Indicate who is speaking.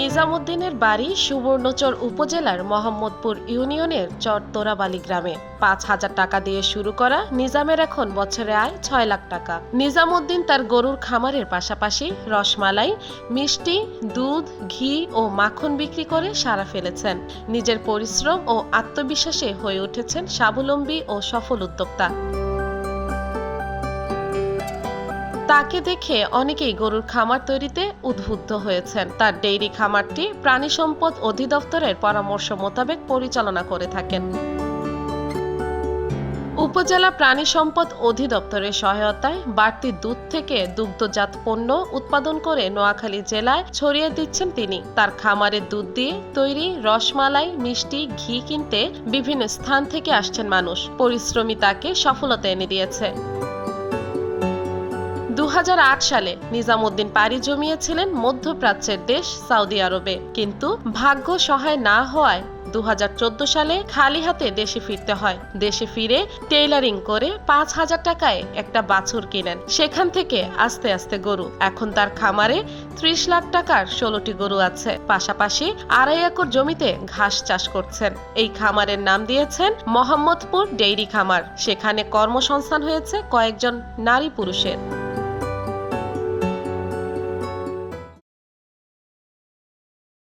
Speaker 1: নিজামুদ্দিনের বাড়ি সুবর্ণচর উপজেলার মোহাম্মদপুর ইউনিয়নের চরতোরাবালি গ্রামে। পাঁচ হাজার টাকা দিয়ে শুরু করা নিজামের এখন বছরে আয় ছয় লাখ টাকা। নিজামুদ্দিন তার গরুর খামারের পাশাপাশি রসমালাই, মিষ্টি, দুধ, ঘি ও মাখন বিক্রি করে সারা ফেলেছেন। নিজের পরিশ্রম ও আত্মবিশ্বাসে হয়ে উঠেছেন স্বাবলম্বী ও সফল উদ্যোক্তা। তাকে দেখে অনেকেই গরুর খামার তৈরিতে উদ্বুদ্ধ হয়েছেন। তার ডেইরি খামারটি প্রাণী সম্পদ অধিদপ্তরের পরামর্শ মোতাবেক পরিচালনা করে থাকেন। উপজেলা প্রাণী সম্পদ অধিদপ্তরের সহায়তায় বাড়তি দুধ থেকে দুগ্ধজাত পণ্য উৎপাদন করে নোয়াখালী জেলায় ছড়িয়ে দিচ্ছেন তিনি। তার খামারের দুধ দিয়ে তৈরি রসমালাই, মিষ্টি, ঘি কিনতে বিভিন্ন স্থান থেকে আসছেন মানুষ। পরিশ্রমী তাকে সফলতা এনে দিয়েছে। সালে নিজামুদ্দিন পাড়ি জমিয়েছিলেন মধ্যপ্রাচ্যের দেশ সৌদি আরবে। কিন্তু ভাগ্য সহায় না হওয়ায় দু হাজার চোদ্দ সালে খালি হাতে দেশে ফিরতে হয়। দেশে ফিরে টেইলারিং করে পাঁচ হাজার টাকায় একটা বাছুর কিনেন। সেখান থেকে আস্তে আস্তে গরু। এখন তার খামারে ত্রিশ লাখ টাকার ষোলোটি গরু আছে। পাশাপাশি আড়াই একর জমিতে ঘাস চাষ করছেন। এই খামারের নাম দিয়েছেন মোহাম্মদপুর ডেইরি খামার। সেখানে কর্মসংস্থান হয়েছে কয়েকজন নারী পুরুষের।